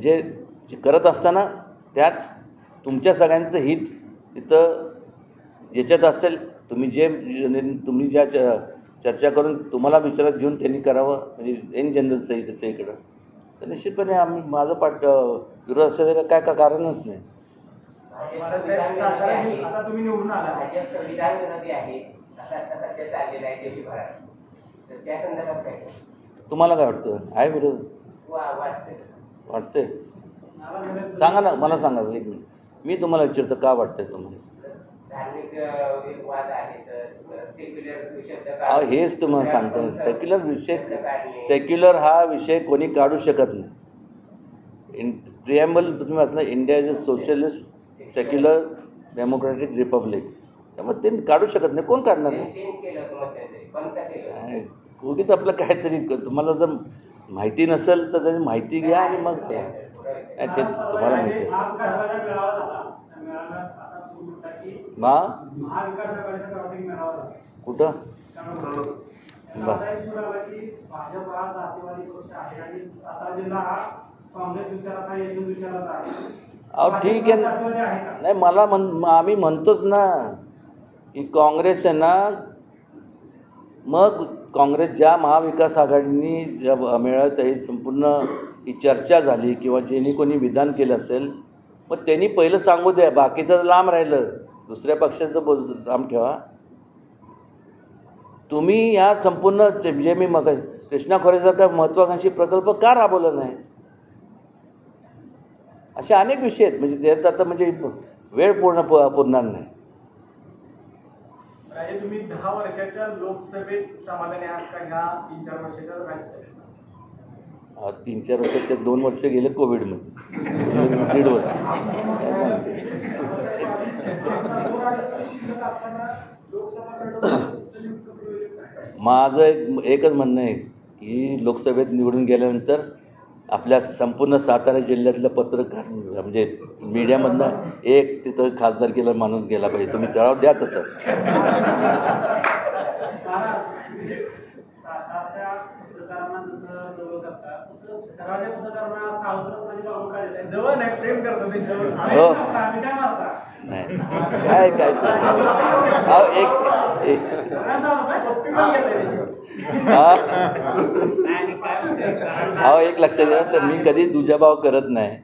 म्हणजे जे करत असताना त्यात तुमच्या सगळ्यांचं हित तिथं ज्याच्यात असेल तुम्ही जे तुम्ही ज्या च- चर्चा करून तुम्हाला विचारात घेऊन त्यांनी करावं म्हणजे इन जनरल सही तसं इकडं. तर निश्चितपणे आम्ही माझं पाठ विरोध असेल काय का कारणच नाही. हे- तुम्हाला काय वाटतं? आहे विरोध? वाटतं सांगा ना मला सांगा एक मिनिट. मी तुम्हाला विचारतो का वाटतंय तुम्हाला? हेच तुम्हाला सांगतो सेक्युलर विषय. सेक्युलर हा विषय कोणी काढू शकत नाही. इन प्रिॲम्बल तुम्ही वाचलं India is a socialist secular democratic republic त्यामुळे ते काढू शकत नाही. कोण काढणार. नाही उगीच आपलं काहीतरी तुम्हाला जर माहिती नसेल तर त्याची माहिती घ्या आणि मग द्या ते तुम्हाला माहिती असेल. महाविकास मा? कुठं? अहो ठीक आहे ना. नाही मला म्हण आम्ही म्हणतोच ना की काँग्रेस आहे ना मग काँग्रेस ज्या महाविकास आघाडीने ज्या मिळत हे संपूर्ण ही चर्चा झाली किंवा ज्यांनी कोणी विधान केलं असेल मग त्यांनी पहिलं सांगू द्या बाकीचं लांब राहिलं. दुसऱ्या पक्षाचं बोल लांब ठेवा. तुम्ही ह्या संपूर्ण जे मी मग कृष्णा खोरेसारखा महत्त्वाकांक्षी प्रकल्प का राबवला नाही? असे अनेक विषय आहेत. म्हणजे त्यात आता म्हणजे वेळ पूर्ण प- पुरणार नाही. तुम्ही दहा वर्षाच्या लोकसभेत समाधानी आहात का? ह्या तीन चार वर्षाच्या राज्यसभेत. तीन चार वर्षात ते दोन वर्ष गेले कोविडमध्ये. दीड वर्ष. माझं एक एकच म्हणणं आहे की लोकसभेत निवडून गेल्यानंतर आपल्या संपूर्ण सातारा जिल्ह्यातलं पत्रकार म्हणजे मीडियामधनं एक तिथं खासदार केला माणूस गेला पाहिजे. तुम्ही तळाव द्या तसं. सातारच्या पत्रकारांना जसं जवळ करतात तसं शहराच्या पत्रकारांना सावधपणे बाबू काय देतात? जवळ नाही प्रेम करतो ते जवळ. आम्ही हो. काय मारता, आम्ही काय मारता? नाही. काय काय? अहो एक एक सगळ्यांचा आरोप आहे, पप्पी पण घेतोय. हा नाही, काय म्हणते? अहो एक लक्षात घ्या तर मी कधी दुजाभाव करत नाही.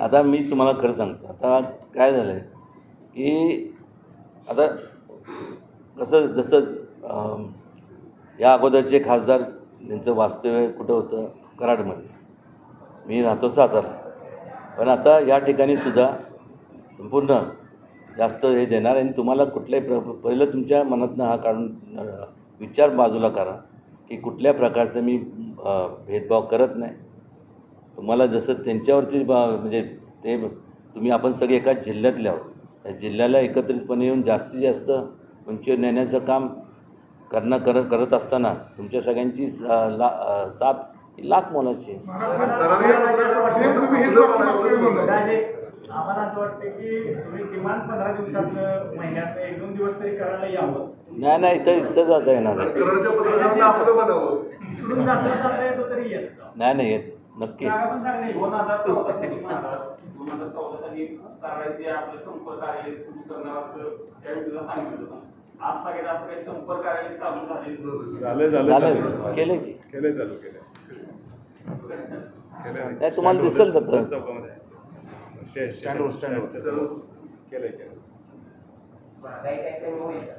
आता मी तुम्हाला खरं सांगतो. आता काय झालं आहे की आता कसं जसं अं, या अगोदरचे खासदार त्यांचं वास्तव्य कुठं होतं? कराडमध्ये. मी राहतो सातारा. पण आता या ठिकाणी सुद्धा संपूर्ण जास्त हे देणार आणि तुम्हाला कुठल्याही प्र पहिलं तुमच्या मनातनं हा काढून विचार बाजूला करा की कुठल्या प्रकारचं मी भेदभाव करत नाही. तुम्हाला जसं त्यांच्यावरती बा म्हणजे ते तुम्ही आपण सगळे एकाच जिल्ह्यातले आहोत. त्या जिल्ह्याला एकत्रितपणे येऊन जास्तीत जास्त उंचीवर नेण्याचं काम करणं कर करत असताना तुमच्या सगळ्यांची ला साथ ही लाख मोलाची. आम्हाला असं वाटतं की तुम्ही किमान पंधरा दिवसात महिन्यात एक दोन दिवस तरी करायला यावं. नाही नाही इथं इथं जाता येणार नाही. नाही. येत नक्की. दोन हजार चौदा साली दोन हजार चौदा साली कराडाचे आपले संपर्क कार्यालय सुरू करणार असं त्यावेळी तुला सांगितलं चालू झाले झालं केलं की? चालू नाही, तुम्हाला दिसेल तर. चौकामध्ये. स्टँड केलंय केलंय महागाई काय कमी होईल का?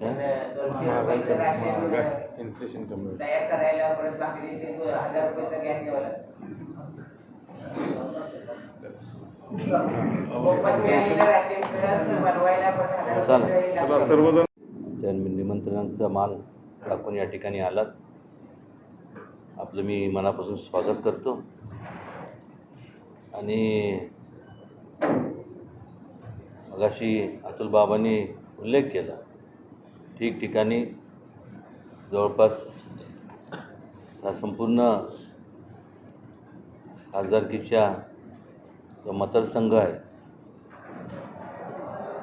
आणि दोनशे रुपयाचं राशन इन्फ्लेशन कमी तयार करायला परत बाकी ते हजार रुपयाचा चला. सर्वजण निमंत्रणाचा मान टाकून या ठिकाणी आलात. आपलं मी मनापासून स्वागत करतो. आणि मगाशी अतुल बाबांनी उल्लेख केला. ठिकठिकाणी जवळपास हा संपूर्ण खासदारकीच्या जो मतदारसंघ आहे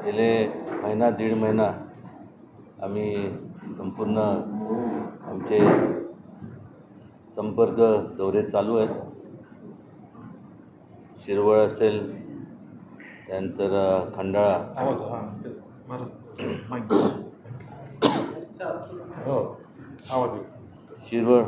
गेले महिना दीड महिना आम्ही संपूर्ण आमचे संपर्क दौरे चालू आहेत. शिरवळ असेल त्यानंतर खंडाळा. आवाज हां शिरवळ.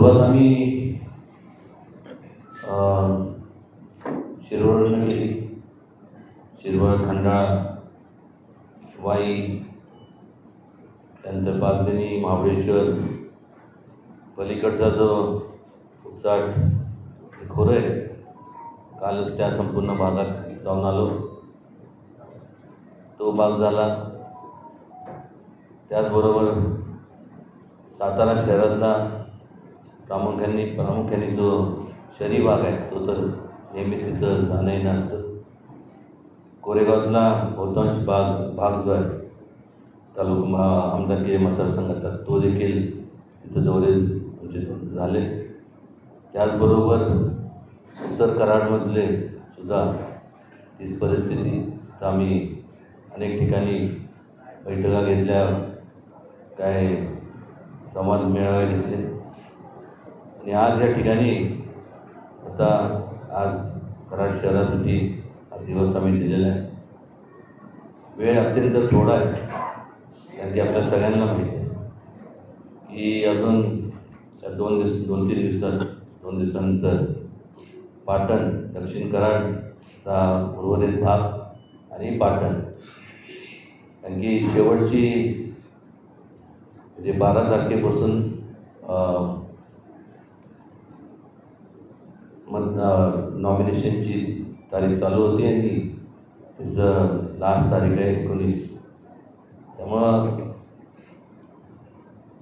सुरुवात आम्ही अं, शिरवळनं केली शिरवळ खंडाळा वाई त्यानंतर पाचगणी महाबळेश्वर पलीकडचा जो उत्साट हे खोरं आहे कालच त्या संपूर्ण भागात जाऊन आलो. तो भाग झाला. त्याचबरोबर सातारा शहरातला प्रामुख्याने प्रामुख्याने जो शहरी भाग आहे तो तर नेहमीच तिथं जाणं येणं असतं कोरेगावातला बहुतांश भाग भाग जो आहे तालुका महा- आमदारकी मतदारसंघाचा तो देखील तिथं दौरे आमचे झाले. त्याचबरोबर उत्तर कराडमधले सुद्धा तीच परिस्थिती. तर आम्ही अनेक ठिकाणी बैठका घेतल्या काय संवाद मेळावे घेतले. आणि आज या ठिकाणी आता आज कराड शहरासाठी हा दिवस आम्ही दिलेला आहे. वेळ अत्यंत थोडा आहे कारण की आपल्या सगळ्यांना माहिती आहे की अजून दोन दिवस दोन तीन दिवसात दोन दिवसानंतर पाटण दक्षिण कराडचा उर्वरित भाग आणि पाटण. कारण की शेवटची म्हणजे बारा तारखेपासून मन नॉमिनेशनची तारीख चालू होती आणि तिचं लास्ट तारीख आहे एकोणीस. त्यामुळं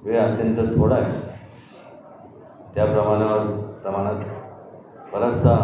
वेळ अत्यंत थोडा आहे. त्या प्रमाणावर प्रमाणात बराचसा